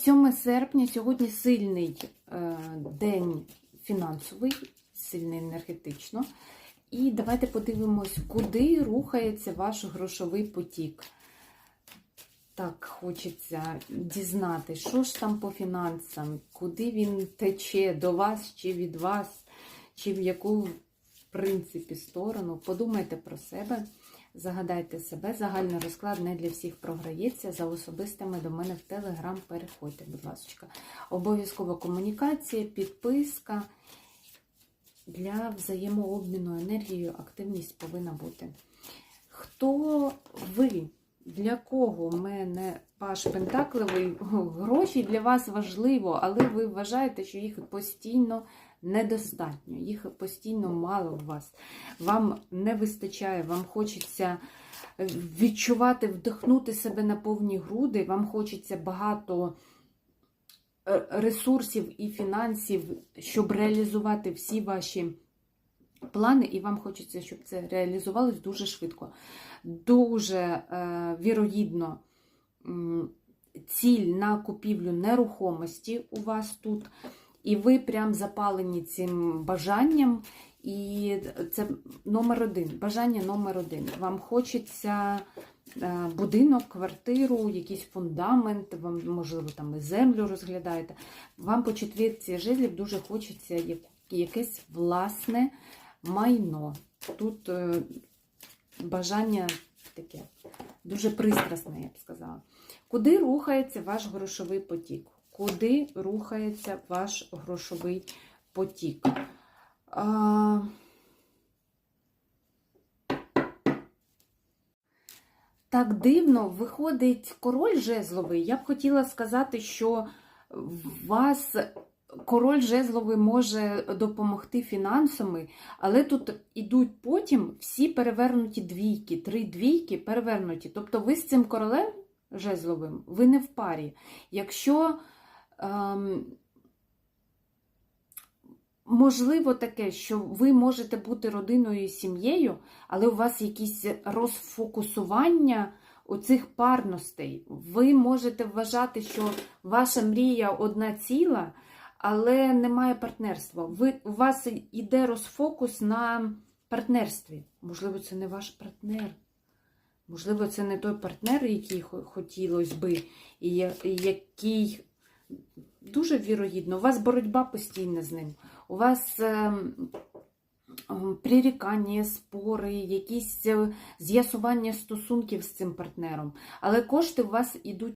7 серпня сьогодні сильний е, день фінансовий, сильний енергетично. І давайте подивимось, куди рухається ваш грошовий потік. Так, хочеться дізнати, що ж там по фінансам, куди він тече до вас чи від вас, чи в яку, в принципі, сторону. Подумайте про себе, загадайте себе. Загальний розклад не для всіх програється. За особистими до мене в Телеграм переходьте, будь ласка. Обов'язкова комунікація, підписка. Для взаємообміну енергією активність повинна бути. Хто ви? Для кого в мене паш Пентакливий? Гроші для вас важливо, але ви вважаєте, що їх постійно недостатньо, їх постійно мало у вас. Вам не вистачає, вам хочеться відчувати, вдихнути себе на повні груди, вам хочеться багато е, ресурсів і фінансів, щоб реалізувати всі ваші плани, і вам хочеться, щоб це реалізувалось дуже швидко. Дуже е, вірогідно ціль на купівлю нерухомості у вас тут, і ви прям запалені цим бажанням. І це номер один, бажання номер один. Вам хочеться е, будинок, квартиру, якийсь фундамент, вам, можливо, там і землю розглядаєте. Вам по четвірці жезлів дуже хочеться якесь власне майно. Тут е, бажання таке дуже пристрасне, я б сказала. Куди рухається ваш грошовий потік? Куди рухається ваш грошовий потік? А... Так дивно виходить король жезловий. Я б хотіла сказати, що вас король жезловий може допомогти фінансами, але тут ідуть потім всі перевернуті двійки, три двійки перевернуті. Тобто ви з цим королем жезловим, ви не в парі. Якщо можливо таке, що ви можете бути родиною і сім'єю, але у вас якісь розфокусування оцих парностей. Ви можете вважати, що ваша мрія одна ціла, але немає партнерства. Ви, у вас йде розфокус на партнерстві. Можливо, це не ваш партнер. Можливо, це не той партнер, який хотілося би, і який дуже вірогідно, у вас боротьба постійна з ним. У вас ем, ем, прирікання, спори, якісь е, з'ясування стосунків з цим партнером. Але кошти у вас ідуть